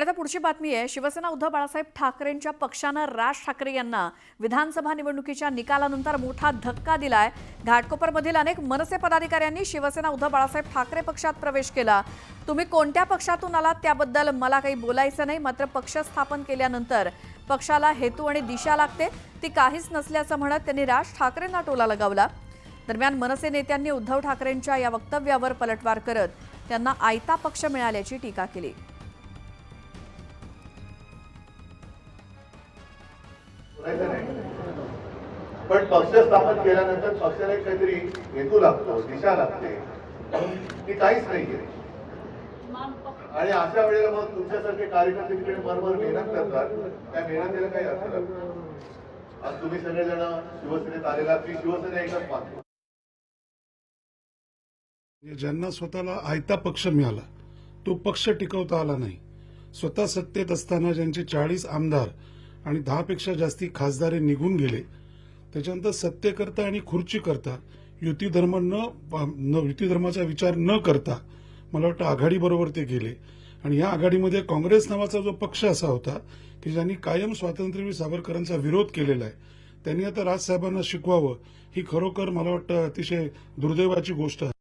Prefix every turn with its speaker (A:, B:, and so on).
A: आणि आता पुढची बातमी आहे शिवसेना उद्धव बाळासाहेब ठाकरेंच्या पक्षानं राज ठाकरे यांना विधानसभा निवडणुकीच्या निकालानंतर मोठा धक्का दिलाय. घाटकोपरमधील अनेक मनसे पदाधिकाऱ्यांनी शिवसेना उद्धव बाळासाहेब ठाकरे पक्षात प्रवेश केला. तुम्ही कोणत्या पक्षातून आलात त्याबद्दल मला काही बोलायचं नाही मात्र पक्ष स्थापन केल्यानंतर पक्षाला हेतू आणि दिशा लागते ती काहीच नसल्याचं म्हणत त्यांनी राज ठाकरेंना टोला लगावला. दरम्यान मनसे नेत्यांनी उद्धव ठाकरेंच्या या वक्तव्यावर पलटवार करत त्यांना आयता पक्ष मिळाल्याची टीका केली.
B: पण पक्ष स्थापन केल्यानंतर पक्षाला एक काहीतरी हेतू लागतो दिशा लागते. ती काहीच नाहीये. आणि अशा वेळेला मग तुमच्यासारखे कार्यकर्ते तिकडे बरोबर मेहनत करतात. त्या मेहनतीला काही अर्थ लागतो आज तुम्ही सगळेजण शिवसेनेत आलेला ती शिवसेना एकच मानतो
C: म्हणजे ज्यांना स्वतःला आयता पक्ष मिळाला तो पक्ष टिकवता आला नाही. स्वतः सत्तेत असताना ज्यांचे चाळीस आमदार आणि दहापेक्षा जास्ती खासदारे निघून गेले. त्याच्यानंतर सत्तेकरता आणि खुर्चीकरता युतीधर्म युती धर्म न न- युती धर्माचा विचार न करता मला वाटतं आघाडीबरोबर ते गेले. आणि या आघाडीमध्ये काँग्रेस नावाचा जो पक्ष असा होता की ज्यांनी कायम स्वातंत्र्यवीर सावरकरांचा विरोध केलेला आहे त्यांनी आता राजसाहेबांना शिकवावं ही खरोखर मला वाटतं अतिशय दुर्दैवाची गोष्ट आहे.